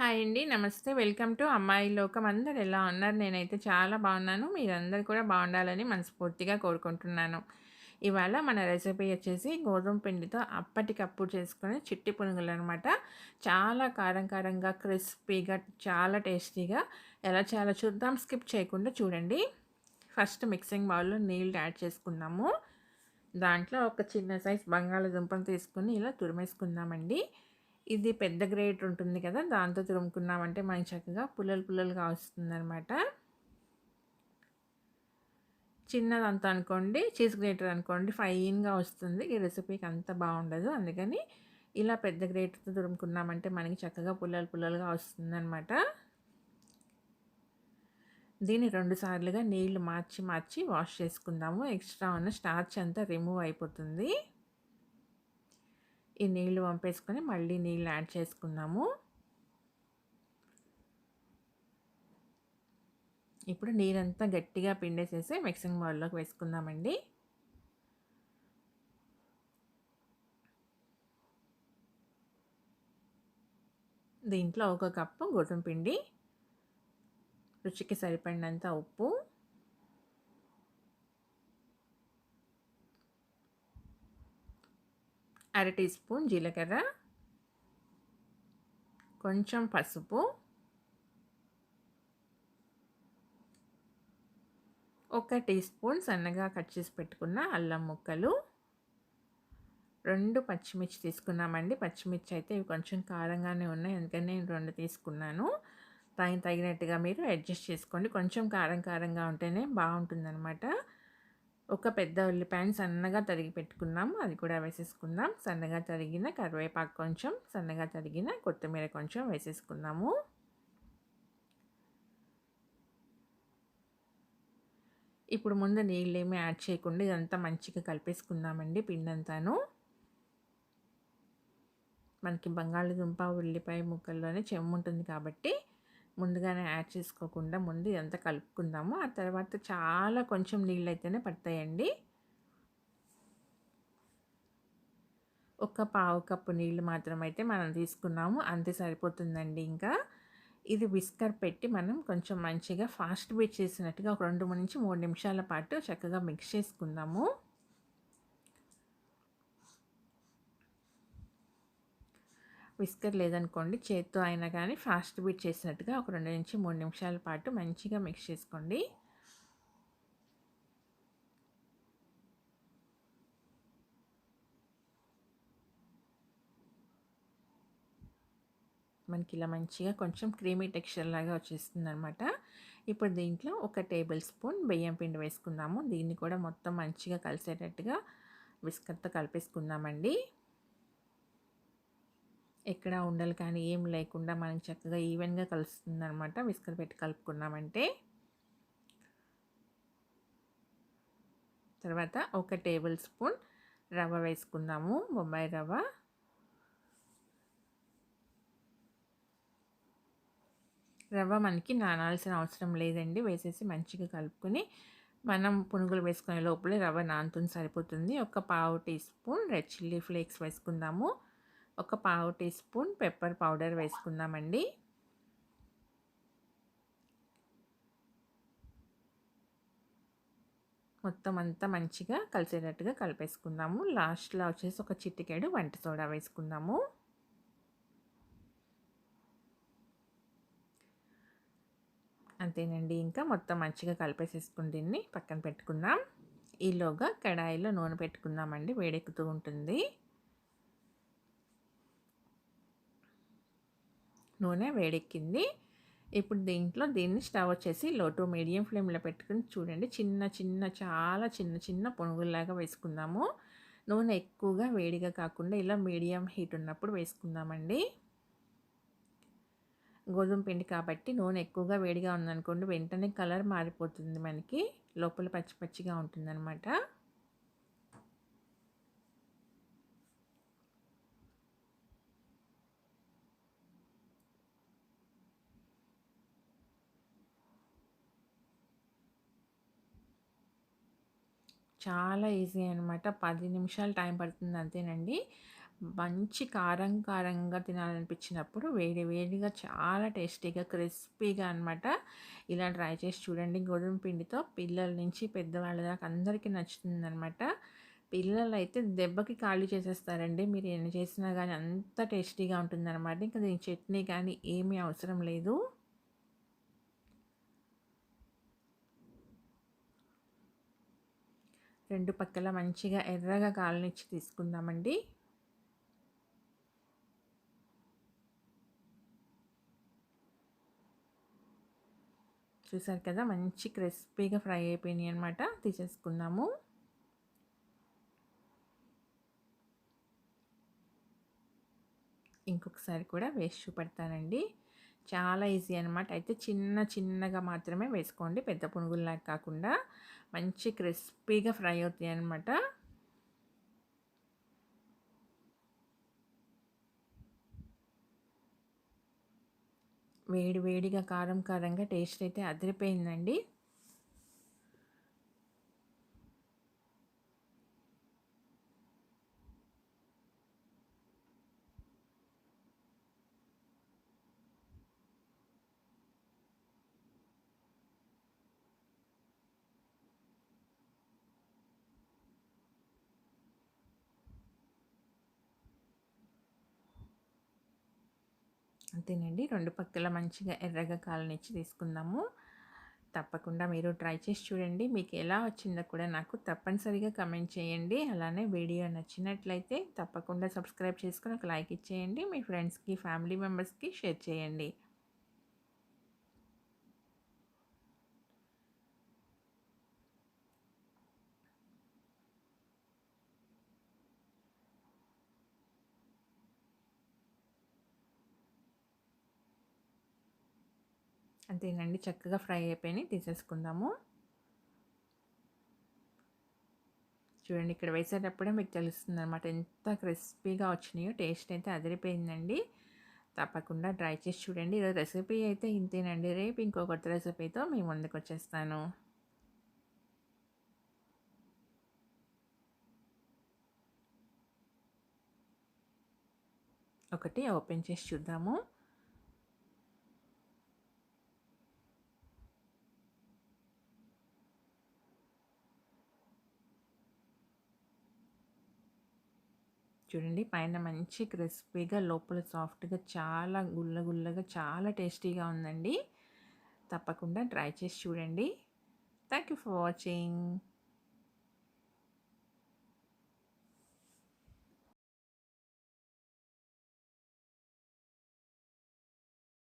Hi అండి. నమస్తే. Welcome to అమ్మాయి లోకం. అందరు ఎలా ఉన్నారు? నేనైతే చాలా బాగున్నాను. మీరందరూ కూడా బాగుండాలని మనస్ఫూర్తిగా కోరుకుంటున్నాను. ఇవాళ మన రెసిపీ వచ్చేసి గోధుమ పిండితో అప్పటికప్పుడు చేసుకునే చిట్టి పునుగులనమాట. చాలా కారం కారంగా, క్రిస్పీగా, చాలా టేస్టీగా ఎలా చాలా చూద్దాం. స్కిప్ చేయకుండా చూడండి. ఫస్ట్ మిక్సింగ్ బౌల్‌లో నీళ్ళు యాడ్ చేసుకున్నాము. దాంట్లో ఒక చిన్న సైజ్ బంగాళాదుంపను తీసుకొని ఇలా తురిమేసుకుందామండి. ఇది పెద్ద గ్రేట్ ఉంటుంది కదా దాంతో తురుముకున్నామంటే మనకి చక్కగా పుల్లలు పుల్లలుగా వస్తుందన్నమాట. చిన్నదంతా అనుకోండి చీజ్ గ్రేటర్ అనుకోండి ఫైన్గా వస్తుంది. ఈ రెసిపీకి అంత బాగుండదు. అందుకని ఇలా పెద్ద గ్రేటర్తో తురుముకున్నామంటే మనకి చక్కగా పుల్లలు పుల్లలుగా వస్తుందన్నమాట. దీన్ని రెండు సార్లుగా నీళ్ళు మార్చి మార్చి వాష్ చేసుకుందాము. ఎక్స్ట్రా ఉన్న స్టార్చ్ అంతా రిమూవ్ అయిపోతుంది. ఈ నీళ్ళు పంపేసుకొని మళ్ళీ నీళ్ళు యాడ్ చేసుకుందాము. ఇప్పుడు నీరంతా గట్టిగా పిండేసేసి మిక్సింగ్ బౌల్లోకి వేసుకుందామండి. దీంట్లో ఒక కప్పు గోధుమ పిండి రుచికి సరిపడినంత ఉప్పు అర టీ స్పూన్ జీలకర్ర కొంచెం పసుపు ఒక టీ స్పూన్ సన్నగా కట్ చేసి పెట్టుకున్న అల్లం ముక్కలు రెండు పచ్చిమిర్చి తీసుకున్నామండి. పచ్చిమిర్చి అయితే ఇవి కొంచెం కారంగానే ఉన్నాయి అందుకని నేను రెండు తీసుకున్నాను. తగిన తగినట్టుగా మీరు అడ్జస్ట్ చేసుకోండి. కొంచెం కారం కారంగా ఉంటేనే బాగుంటుందన్నమాట. ఒక పెద్ద ఉల్లిపాయను సన్నగా తరిగి పెట్టుకున్నాము అది కూడా వేసేసుకుందాం. సన్నగా తరిగిన కరివేపాకు కొంచెం సన్నగా తరిగిన కొత్తిమీర కొంచెం వేసేసుకుందాము. ఇప్పుడు ముందు నీళ్ళు ఏమి యాడ్ చేయకుండా ఇదంతా మంచిగా కలిపేసుకుందామండి పిండంతాను. మనకి బంగాళదుంప ఉల్లిపాయ ముక్కల్లోనే చెమ్ము ఉంటుంది కాబట్టి ముందుగానే యాడ్ చేసుకోకుండా ముందు ఇదంతా కలుపుకుందాము. ఆ తర్వాత చాలా కొంచెం నీళ్ళు అయితేనే పడతాయండి. ఒక పావు కప్పు నీళ్ళు మాత్రం అయితే మనం తీసుకున్నాము. అంతే సరిపోతుందండి ఇంకా. ఇది విస్కర్ పెట్టి మనం కొంచెం మంచిగా ఫాస్ట్ బీట్ చేసినట్టుగా ఒక రెండు నుంచి మూడు నిమిషాల పాటు చక్కగా మిక్స్ చేసుకుందాము. విస్కర్ లేదనుకోండి చేత్తో అయినా కానీ ఫాస్ట్ బీట్ చేసినట్టుగా ఒక రెండు నుంచి మూడు నిమిషాల పాటు మంచిగా మిక్స్ చేసుకోండి. మనకి ఇలా మంచిగా కొంచెం క్రీమీ టెక్స్చర్ లాగా వచ్చేస్తుంది అనమాట ఇప్పుడు దీంట్లో ఒక టేబుల్ స్పూన్ బియ్యం పిండి వేసుకుందాము. దీన్ని కూడా మొత్తం మంచిగా కలిసేటట్టుగా బిస్కర్తో కలిపేసుకుందామండి. ఎక్కడ ఉండలు కానీ ఏం లేకుండా మనకి చక్కగా ఈవెన్గా కలుస్తుంది అనమాట విస్కర్ పెట్టి కలుపుకున్నామంటే. తర్వాత ఒక టేబుల్ స్పూన్ రవ్వ వేసుకుందాము. బొంబాయి రవ్వ. రవ్వ మనకి నానాల్సిన అవసరం లేదండి. వేసేసి మంచిగా కలుపుకొని మనం పునుగులు వేసుకునే లోపలే రవ్వ నానుతుంది సరిపోతుంది. ఒక పావు teaspoon red chilli flakes వేసుకుందాము. ఒక పావు టీ స్పూన్ పెప్పర్ పౌడర్ వేసుకుందామండి. మొత్తం అంతా మంచిగా కలిసేటట్టుగా కలిపేసుకుందాము. లాస్ట్లో వచ్చేసి ఒక చిట్టికేడు వంట సోడా వేసుకుందాము. అంతేనండి ఇంకా మొత్తం మంచిగా కలిపేసేసుకుని దీన్ని పక్కన పెట్టుకుందాం. ఈలోగా కడాయిలో నూనె పెట్టుకుందామండి వేడెక్కుతూ ఉంటుంది. నూనె వేడెక్కింది. ఇప్పుడు దీంట్లో దీన్ని స్టవ్ వచ్చేసి లో టు మీడియం ఫ్లేమ్లో పెట్టుకుని చూడండి. చిన్న చిన్న చాలా చిన్న చిన్న పునుగుల్లాగా వేసుకుందాము. నూనె ఎక్కువగా వేడిగా కాకుండా ఇలా మీడియం హీట్ ఉన్నప్పుడు వేసుకుందామండి. గోధుమ పిండి కాబట్టి నూనె ఎక్కువగా వేడిగా ఉందనుకోండి వెంటనే కలర్ మారిపోతుంది మనకి. లోపల పచ్చి పచ్చిగా ఉంటుందన్నమాట. చాలా ఈజీ అనమాట పది నిమిషాలు టైం పడుతుంది అంతేనండి. మంచి కారం కారంగా తినాలనిపించినప్పుడు వేడి వేడిగా చాలా టేస్టీగా క్రిస్పీగా అనమాట ఇలా ట్రై చేసి చూడండి. గోధుమ పిండితో పిల్లల నుంచి పెద్దవాళ్ళ దాకా అందరికీ నచ్చుతుందనమాట పిల్లలు అయితే దెబ్బకి ఖాళీ చేసేస్తారండి. మీరు ఎన్ని చేసినా కానీ అంత టేస్టీగా ఉంటుందన్నమాట. ఇంకా దీని చట్నీ కానీ ఏమీ అవసరం లేదు. రెండు పక్కల మంచిగా ఎర్రగా కాలనిచ్చి తీసుకుందామండి. చూసారు కదా మంచి క్రిస్పీగా ఫ్రై అయిపోయినాయి అనమాట తీసేసుకుందాము. ఇంకొకసారి కూడా వేసి చూపెడతానండి. చాలా ఈజీ అనమాట అయితే చిన్న చిన్నగా మాత్రమే వేసుకోండి పెద్ద పునుగుల్లాగా కాకుండా. మంచి క్రిస్పీగా ఫ్రై అవుతాయి అనమాట వేడి వేడిగా కారం కారంగా టేస్ట్ అయితే అదిరిపోయిందండి. అంతేనండి. రెండు పక్కల మంచిగా ఎర్రగా కాలనిచ్చి తీసుకుందాము. తప్పకుండా మీరు ట్రై చేసి చూడండి. మీకు ఎలా వచ్చిందో కూడా నాకు తప్పనిసరిగా కమెంట్ చేయండి. అలానే వీడియో నచ్చినట్లయితే తప్పకుండా సబ్స్క్రైబ్ చేసుకుని ఒక లైక్ ఇచ్చేయండి. మీ ఫ్రెండ్స్కి ఫ్యామిలీ మెంబర్స్కి షేర్ చేయండి. అంతేనండి. చక్కగా ఫ్రై అయిపోయినాయి. తీసేసుకుందాము. చూడండి ఇక్కడ వేసేటప్పుడే మీకు తెలుస్తుంది అనమాట ఎంత క్రిస్పీగా వచ్చినాయో టేస్ట్ అయితే అదిరిపోయిందండి. తప్పకుండా ట్రై చేసి చూడండి. ఈరోజు రెసిపీ అయితే ఇంతేనండి. రేపు ఇంకో కొత్త రెసిపీతో మీ ముందుకు వచ్చేస్తాను. ఒకటి ఓపెన్ చేసి చూద్దాము. చూడండి. పైన మంచి క్రిస్పీగా లోపల సాఫ్ట్గా చాలా గుల్ల గుల్లగా చాలా టేస్టీగా ఉందండి. తప్పకుండా ట్రై చేసి చూడండి. Thank you for watching.